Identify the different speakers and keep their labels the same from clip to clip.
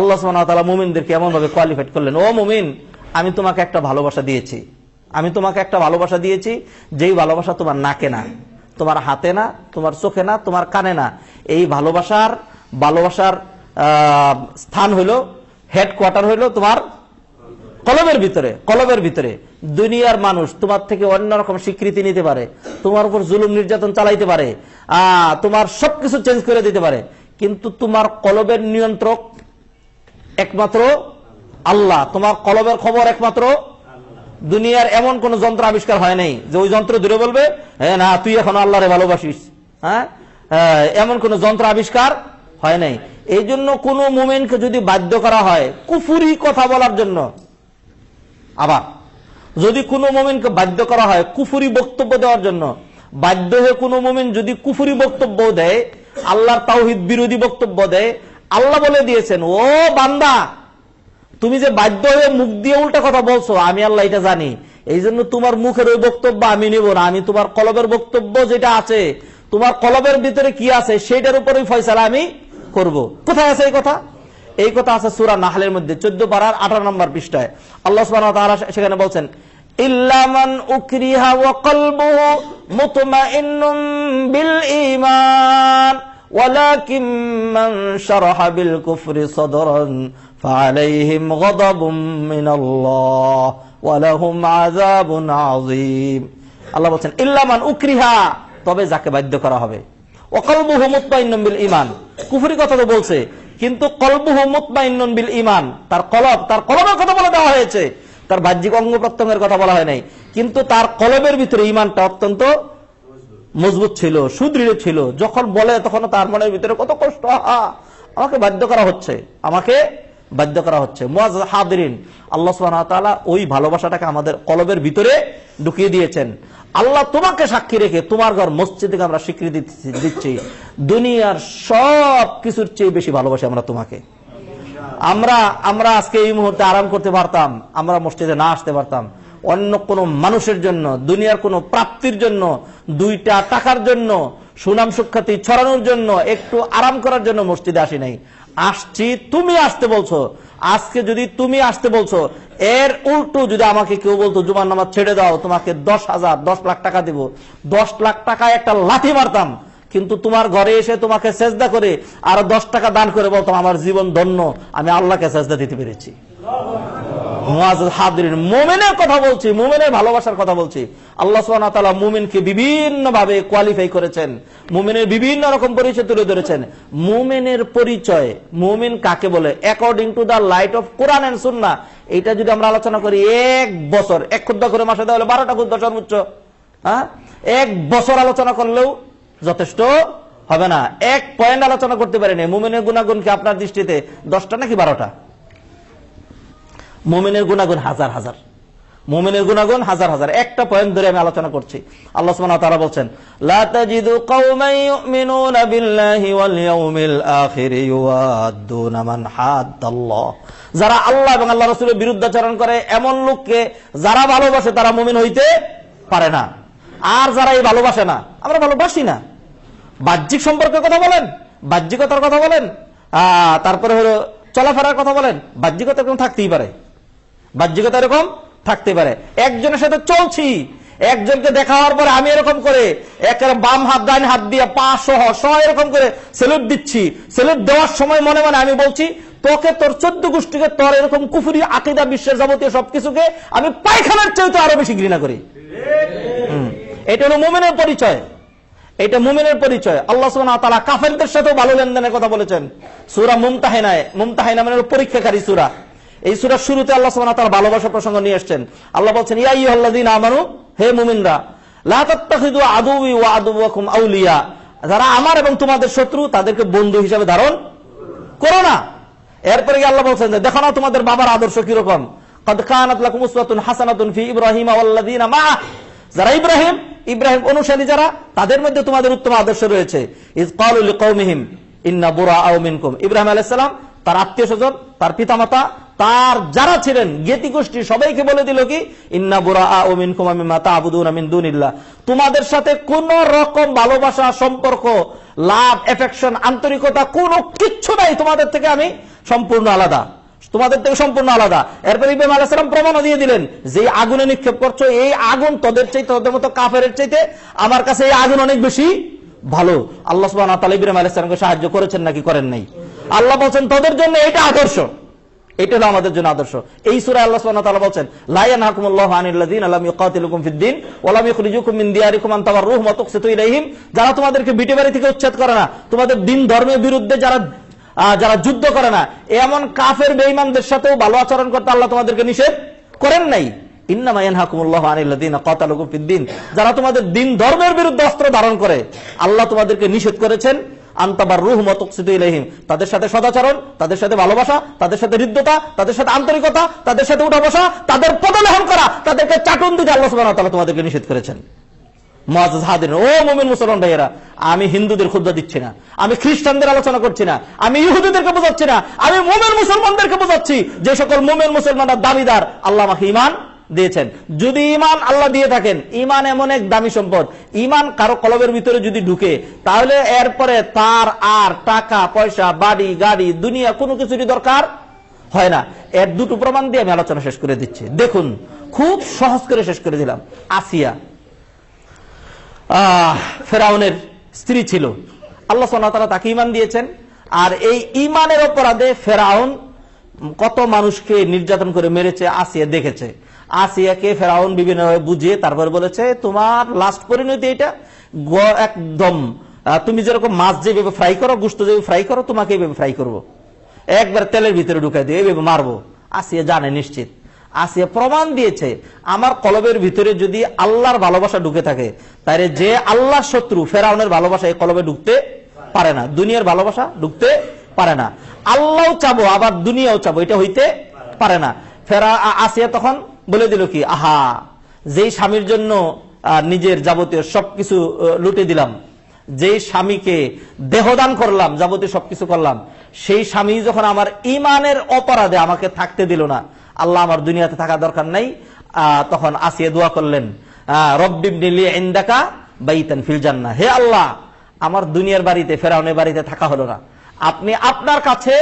Speaker 1: আল্লাহ সুবাহ মুমিনদেরকে এমন ভাবে কোয়ালিফাইড করলেন। ও মুমিন আমি তোমাকে একটা ভালোবাসা দিয়েছি। আমি তোমাকে একটা ভালোবাসা দিয়েছি যেই ভালোবাসা তোমার নাকে না তোমার হাতে না তোমার চোখে না তোমার কানে না। এই ভালোবাসার ভালোবাসার স্থান হইল হেডকোয়ার্টার হইল তোমার কলবের ভিতরে কলবের ভিতরে। দুনিয়ার মানুষ তোমার থেকে অন্যরকম স্বীকৃতি নিতে পারে তোমার উপর জুলুম নির্যাতন চালাইতে পারে আহ, তোমার সবকিছু চেঞ্জ করে দিতে পারে। কিন্তু তোমার কলবের নিয়ন্ত্রক একমাত্র আল্লাহ। তোমার কলবের খবর একমাত্র দুনিয়ার এমন কোন যন্ত্র আবিষ্কার হয় নাই যে ওই যন্ত্র দূরে বলবে হ্যাঁ না তুই এখন আল্লাহরে ভালোবাসিস। হ্যাঁ? হ্যাঁ, এমন কোন যন্ত্র আবিষ্কার হয় নাই। এই জন্য কোন মুমেন্টকে যদি বাধ্য করা হয় কুফুরি কথা বলার জন্য আবার যদি কোনো মোমেনকে বাধ্য করা হয় কুফুরি বক্তব্য দেওয়ার জন্য বাধ্য হয়ে কোনো মোমেন যদি কুফুরি বক্তব্য দেয় আল্লাহর তাওহিদ বিরোধী বক্তব্য দেয় আল্লাহ বলে দিয়েছেন, ও বান্দা, তুমি যে বাধ্য হয়ে মুখ দিয়ে উল্টা কথা বলছো, আমি আল্লাহ এটা জানি। এই জন্য তোমার মুখের ওই বক্তব্য আমি নিব না। আমি তোমার কলবের বক্তব্য যেটা আছে, তোমার কলবের ভিতরে কি আছে সেটার উপরেই ফয়সালা আমি করব। কোথায় আছে এই কথা? এই কথা আছে সুরা নাহালের মধ্যে, চোদ্দ পাড়ার আঠারো নম্বর পৃষ্ঠায়। আল্লাহ ওয়া সেখানে বলছেন ইল্লামান ولكن من شرح بالكفر صدرا فعليهم غضب من الله ولهم عذاب عظيم আল্লাহ বলছেন ইল্লামান উকরিহা তবে যাকে বাধ্য করা হবে ওকলবুহু মুতমাইন্নুম বিল ঈমান কুফরি কথা তো বলছে কিন্তু কলবুহু মুতমাইন্নুন বিল ঈমান তার কলব তার কলবের কথা বলে দেওয়া হয়েছে তার বাহ্যিক অঙ্গ প্রত্যঙ্গের কথা বলা হয় নাই কিন্তু তার কলবের ভিতরে ঈমানটা অত্যন্ত মজবুত ছিল, সুদৃঢ় ছিল, যখন বলে তখন তার মনের ভিতরে কত কষ্ট আমাকে বাধ্য করা হচ্ছে, আমাকে বাধ্য করা হচ্ছে। হাদিরিন, আল্লাহ তাআলা ওই ভালোবাসাটাকে আমাদের কলবের ভিতরে ঢুকিয়ে দিয়েছেন। আল্লাহ তোমাকে সাক্ষী রেখে তোমার ঘর মসজিদকে আমরা স্বীকৃতি দিচ্ছি। দুনিয়ার সব কিছুর চেয়ে বেশি ভালোবাসি আমরা তোমাকে। আমরা আমরা আজকে এই মুহূর্তে আরাম করতে পারতাম, আমরা মসজিদে না আসতে পারতাম। অন্য কোন মানুষের জন্য, দুনিয়ার কোন প্রাপ্তির জন্য, দুইটা টাকার জন্য, সুনাম সুখ্যাতি ছড়ানোর জন্য, একটু আরাম করার জন্য মসজিদে আসি নাই। আসছি, তুমি আসতে বলছো। আজকে যদি তুমি আসতে বলছো, এর উল্টো যদি আমাকে কেউ বলতো, জুমার নামাজ ছেড়ে দাও, তোমাকে দশ হাজার, দশ লাখ টাকা দিব। দশ লাখ টাকায় একটা লাথি মারতাম। কিন্তু তোমার ঘরে এসে তোমাকে সেজদা করে, আর দশ টাকা দান করে বলতাম, আমার জীবন ধন্য, আমি আল্লাহকে সেজদা দিতে পেরেছি। মুমিনের কথা বলছি, মুমিনের ভালোবাসার কথা বলছি। আল্লাহ তাআলা মুমিনকে বিভিন্ন ভাবে কোয়ালিফাই করেছেন, মুমিনের বিভিন্ন রকম পরিচয় তুলে ধরেছেন। মুমিনের পরিচয়, মুমিন কাকে বলে? According to the light of Quran and Sunnah এটা যদি আমরা আলোচনা করি, এক বছর, এক খুদ্া করে মাসে দেওয়া হলে বারোটা খুদ্া সর্বোচ্চ হ্যাঁ? এক বছর আলোচনা করলেও যথেষ্ট হবে না। এক পয়েন্ট আলোচনা করতে পারেনি, মুমিনের গুণাগুণ কি আপনার দৃষ্টিতে দশটা নাকি বারোটা? মোমেনের গুণাগুণ হাজার হাজার। মোমেনের গুণাগুণ হাজার হাজার। একটা পয়েন্ট ধরে আমি আলোচনা করছি। আল্লাহ সুবহানাহু বলছেন, লা তাজিদু কওমান বিল্লাহি ওয়াল ইয়াউমিল আখির ইউআদ্দুনা মান যারা আল্লাহ এবং আল্লাহ রাসূলের বিরুদ্ধাচরণ করে, এমন লোককে যারা ভালোবাসে তারা মুমিন হইতে পারে না। আর যারা এই ভালোবাসে না, আমরা ভালোবাসি না। বাহ্যিক সম্পর্কের কথা বলেন, বাহ্যিকতার কথা বলেন তারপরে হলো চলাফেরার কথা বলেন, বাহ্যিকতা এরকম থাকতেই পারে। বাহ্যিকতা এরকম থাকতে পারে। একজনের সাথে চলছি, একজনকে দেখা হওয়ার পরে আমি এরকম করে একের বাম হাত ডাইন হাত দিয়ে পা সহ সহ এরকম করে সেলুট দিচ্ছি। সেলুট দেওয়ার সময় মনে মনে আমি বলছি, তোকে তোর চোদ্দ গোষ্ঠীকে তোর এরকম কুফুরি, আকিদা, বিশ্বের যাবতীয় সবকিছুকে আমি পায়খানার চাইতে আরও বেশি ঘৃণা করি। এটা হলো মোমেনের পরিচয়। এটা মুমিনের পরিচয়। আল্লাহ তাআলা কাফেরদের সাথেও ভালো লেনদেনের কথা বলেছেন। সূরা মুমতাহিনায়, মুমতাহিনা মানে পরীক্ষাকারী সূরা। এই সুরার শুরুতে আল্লাহ সুবাহ তার ভালোবাসা প্রসঙ্গ নিয়ে এসছেন। আল্লাহ বলছেন ইয়াই হল্লাদিন আমানু, হে মুমিনরা লাহিদু আদুবি ও আদুবকুম আউলিয়া। যারা আমার এবং তোমাদের শত্রু, তাদেরকে বন্ধু হিসাবে ধারণ করো না। এরপরে আল্লাহ বলছেন দেখো না তোমাদের বাবার আদর্শ কীরকম? যারা ইব্রাহিম ইব্রাহিম অনুসারী যারা, তাদের মধ্যে তোমাদের উত্তম আদর্শ রয়েছে। ইব্রাহিম আলাইসালাম তার আত্মীয় স্বজন, তার পিতামাতা তার যারা ছিলেন জ্ঞাতি গোষ্ঠী সবাইকে বলে দিল কি, ইন্না বুরা ও মিন কুমামি মাতা আমিন দুনিল্লাহ। তোমাদের সাথে কোন রকম ভালোবাসা, সম্পর্ক, লাভ এফেকশন আন্তরিকতা কোনো কিচ্ছু নাই। তোমাদের থেকে আমি সম্পূর্ণ আলাদা। তোমাদের থেকে সম্পূর্ণ আলাদা। এরপর ইব্রাহিম আলাইসালাম প্রমাণও দিয়ে দিলেন যে আগুনে নিক্ষেপ করছ, এই আগুন তোদের চাইতে, তোদের মতো কাফের চাইতে আমার কাছে এই আগুন অনেক বেশি ভালো। আল্লাহ সুবাহ ইব্রাহিম আলাইসালামকে সাহায্য করেছেন নাকি করেন নাই? আল্লাহ বলছেন, তোদের জন্য এটা আদর্শ। এটা হলো আমাদের জন্য আদর্শ। এই সূরা আল্লাহ সুবহানাহু তাআলা বলছেন, লা ইয়ানহাকুমুল্লাহু আনিল্লাযিনা লাম ইউকাতিলুকুম ফিদ-দীন ওয়া লাম ইখরিজুকুম মিন দিয়ারিকুম আন তাবাররুহুম ওয়া তুকসিতু ইলাইহিম। যারা তোমাদেরকে বিটে বাড়ি থেকে উচ্ছেদ করে না, তোমাদের দিন ধর্মের বিরুদ্ধে যারা যারা যুদ্ধ করে না, এমন কাফের বেঈমানদের সাথেও ভালো আচরণ করতে আল্লাহ তোমাদেরকে নিষেধ করেন নাই। ইন্নামা ইয়ানহাকুমুল্লাহু আনিল্লাযিনা কাতালুকুম ফিদ-দীন যারা তোমাদের দিন ধর্মের বিরুদ্ধে অস্ত্র ধারণ করে, আল্লাহ তোমাদেরকে নিষেধ করেছেন আন্তাবার রুহ মতকসিদ ইলাইহিম। তাদের সাথে সদাচরণ, তাদের সাথে ভালোবাসা, তাদের সাথে হৃদ্যতা, তাদের সাথে আন্তরিকতা, তাদের সাথে উঠা বসা, তাদের পদলেহন করা, তাদেরকে চাটন দিতে আল্লাহ সুবহানাহু ওয়া তোমাদেরকে নিষেধ করেছেন। আমি হিন্দুদের ক্ষুদ্র দিচ্ছি না, আমি খ্রিস্টানদের আলোচনা করছি না, আমি ইহুদিদেরকে বোঝাচ্ছি না, আমি মোমেন মুসলমানদেরকে বোঝাচ্ছি, যে সকল মোমেন মুসলমানরা দাবিদার, আল্লাহ ইমান দিয়েছেন। যদি ইমান আল্লাহ দিয়ে থাকেন ইমান এমন এক দামি সম্পদ। ইমান কারও কলবের ভিতরে যদি ঢুকে তাহলে এরপরে তার আর টাকা পয়সা বাড়ি গাড়ি দুনিয়া কোনো কিছুরই দরকার হয় না। এর দুটো প্রমাণ দিয়ে আমি আলোচনা শেষ করে দিচ্ছি। দেখুন খুব সহজ করে শেষ করে দিলাম। আসিয়া আহ, ফেরাউনের স্ত্রী ছিল। আল্লাহ সাল্লাহ তাআলা তাকে ইমান দিয়েছেন। আর এই ইমানের অপরাধে ফেরাউন কত মানুষকে নির্যাতন করে মেরেছে আসিয়া দেখেছে। আসিয়াকে ফেরাউন বিভিন্নভাবে বুঝিয়ে তারপর বলেছে, তোমার লাস্ট পরিণতি এটা একদম তুমি যেরকম মাছ যেভাবে ফ্রাই করো, গুস্ত যেভাবে ফ্রাই করো, তোমাকে এইভাবে ফ্রাই করব। একবার তেলের ভিতরে ঢুকাই দিয়ে এইভাবে মারবো। আসিয়া জানে নিশ্চিত। আসিয়া প্রমাণ দিয়েছে, আমার কলবের ভিতরে যদি আল্লাহর ভালোবাসা ঢুকে থাকে তাহলে যে আল্লাহ শত্রু ফেরাউনের ভালোবাসা এই কলবে ঢুকতে পারে না। দুনিয়ার ভালোবাসা ঢুকতে পারে না। আল্লাহও চাবো, আবার দুনিয়াও চাবো, এটা হইতে পারে না। ফেরা আসিয়া তখন বলে দিল কি, আহা, যেই স্বামীর জন্য নিজের যাবতীয় সবকিছু লুটে দিলাম, যেই স্বামীকে দেহদান করলাম, যাবতীয় সবকিছু করলাম, সেই স্বামী যখন আমার ইমানের অপরাধে আমাকে থাকতে দিল না, আল্লাহ আমার দুনিয়াতে থাকা দরকার নাই তখন আসিয়া দোয়া করলেন ইন্দাকা বাইতান ফিল জান্নাহ। হে আল্লাহ, আমার দুনিয়ার বাড়িতে, ফেরাউনের বাড়িতে থাকা হলো না। আপনি আপনার কাছে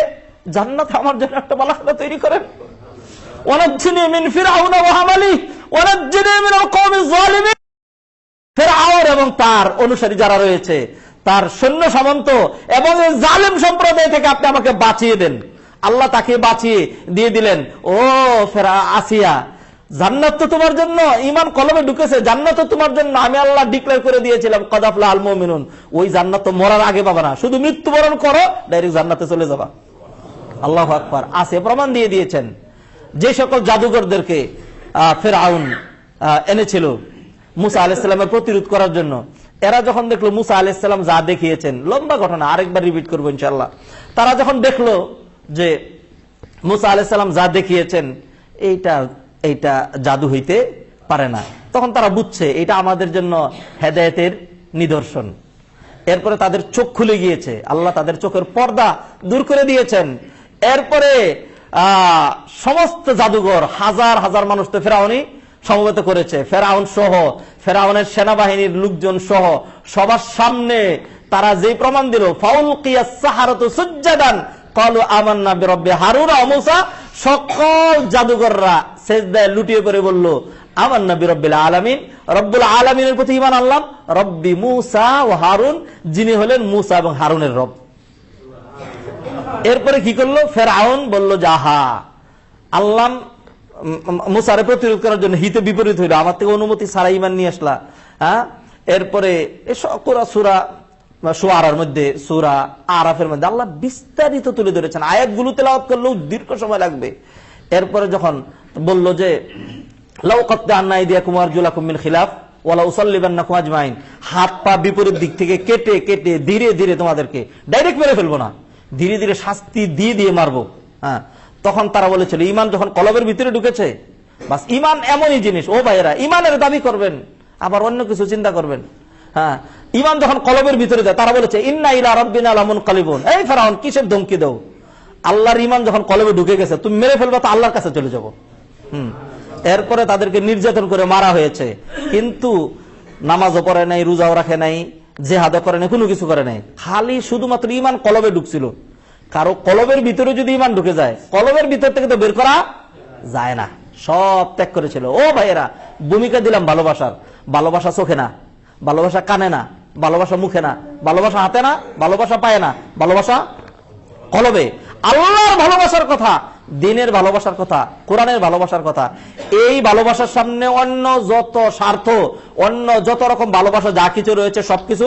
Speaker 1: জান্নাত আমার জন্য একটা বালাখানা তৈরি করেন। ওয়ানাজ্জিনি মিন ফিরআউনা ওয়া হামালি ওয়ানাজ্জিনি মিনাল কওমিজ জালিমিন ফেরাউন এবং তার অনুসারী যারা রয়েছে, তার সৈন্য সামন্ত এবং জালেম সম্প্রদায় থেকে আপনি আমাকে বাঁচিয়ে দেন। আল্লাহ তাকে বাঁচিয়ে দিয়ে দিলেন, ও ফেরা আসিয়া জান্নাত তো তোমার জন্য ইমান কলমে ঢুকেছে, জান্নাত তো তোমার জন্য, আমি আল্লাহ ডিক্লেয়ার করে দিয়েছিলাম, কদাফলা আল মুমিনুন। ওই জান্নাত তো মরার আগে পাবা না। শুধু মৃত্যুবরণ করো ডাইরেক্ট জান্নাতে চলে যাবা। আল্লাহ আকবার। আসে প্রমাণ দিয়ে দিয়েছেন। যে সকল জাদুঘরদেরকে ফেরাউন এনেছিল মুসা আলাইসাল্লামের প্রতিরোধ করার জন্য, এরা যখন দেখল মুসা আলাইসাল্লাম যা দেখিয়েছেন, লম্বা ঘটনা, আরেকবার রিপিট করব ইনশাল্লাহ তারা যখন দেখল যে মুসা আলাইসাল্লাম যা দেখিয়েছেন, এইটা এইটা জাদু হইতে পারে না। তখন তারা বুঝছে, এটা আমাদের জন্য হেদায়েতের নিদর্শন। এরপরে তাদের চোখ খুলে গিয়েছে। আল্লাহ তাদের চোখের পর্দা দূর করে দিয়েছেন। এরপরে সমস্ত জাদুঘর, হাজার হাজার মানুষ তো ফেরাউনি সমবেত করেছে। ফেরাউন সহ, ফেরাউনের সেনাবাহিনীর লোকজন সহ, সবার সামনে তারা যে প্রমাণ দিল ফাউল কিয়াস সাহারত সুজ্জাদান কলু আমান্না বিরব্বে হারুন অমুসা সকল জাদুঘররা সেজদায় লুটিয়ে পড়ে বলল আমার নবী রব্বিল আলামিন। রব্বুল আলামিনের প্রতি ইমান আনলাম। রব্বি মুসা ও হারুন, যিনি হলেন মুসা এবং হারুনের রব। এরপরে কি করল? ফেরাউন বলল, যাহা আল্লাহ মুসারে প্রতিরোধ করার জন্য হিতে বিপরীত হইল। আমার থেকে অনুমতি ছাড়া ইমান নিয়ে আসলা। হ্যাঁ? এরপরে সুরা সোয়ারার মধ্যে, সুরা আরাফের মধ্যে আল্লাহ বিস্তারিত তুলে ধরেছেন। আয়াতগুলো তেলাওয়াত করলেও দীর্ঘ সময় লাগবে। এরপরে যখন বলল যে, লাউ কত্তে আন্নাই দিয়া কুমার জুলা কুমিন খিলাফ হাত পা বিপরীত দিক থেকে কেটে কেটে, ধীরে ধীরে তোমাদেরকে ডাইরেক্ট মেরে ফেলব না। ধীরে ধীরে শাস্তি দিয়ে দিয়ে মারবো। হ্যাঁ। তখন তারা বলেছিল, ইমান যখন কলবের ভিতরে ঢুকেছে, বাস ইমান এমনই জিনিস। ও ভাইয়েরা, ইমানের দাবি করবেন, আবার অন্য কিছু চিন্তা করবেন। হ্যাঁ ইমান যখন কলবের ভিতরে যায়, তারা বলেছে, ইন্না ইলা রব্বিনা লামুন কালিবুন এই ফেরাউন, কিসের ধমকি দাও? আল্লাহর ইমান যখন কলবে ঢুকে গেছে, তুমি মেরে ফেলবা, তো আল্লাহর কাছে চলে যাব। হুম, এরপরে তাদেরকে নির্যাতন করে মারা হয়েছে। কিন্তু নামাজও পড়ে নাই, রোজাও রাখে নাই, জেহাদও করে নাই, কোনো কিছু করে নাই। খালি শুধুমাত্র ইমান কলবে ঢুকছিল। কারও কলবের ভিতরে যদি ইমান ঢুকে যায় কলবের ভিতর থেকে তো বের করা যায় না। সব ত্যাগ করেছিল। ও ভাইয়েরা, ভূমিকা দিলাম ভালোবাসার। ভালোবাসা চোখে না। ভালোবাসা কানে না, ভালোবাসা মুখে না, ভালোবাসা হাতে না, ভালোবাসা পায় না, ভালোবাসা কলবে। আল্লাহর ভালোবাসার কথা, দিনের ভালোবাসার কথা, কোরআনের ভালোবাসার কথা। এই ভালোবাসার সামনে অন্য যত স্বার্থ, অন্য যত রকম ভালোবাসা যা কিছু রয়েছে, সবকিছু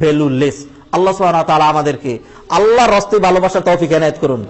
Speaker 1: ভ্যালুলেস। আল্লাহ ওয়া আমাদেরকে আল্লাহর রস্তে ভালোবাসার তৌফিক এনায়েত করুন।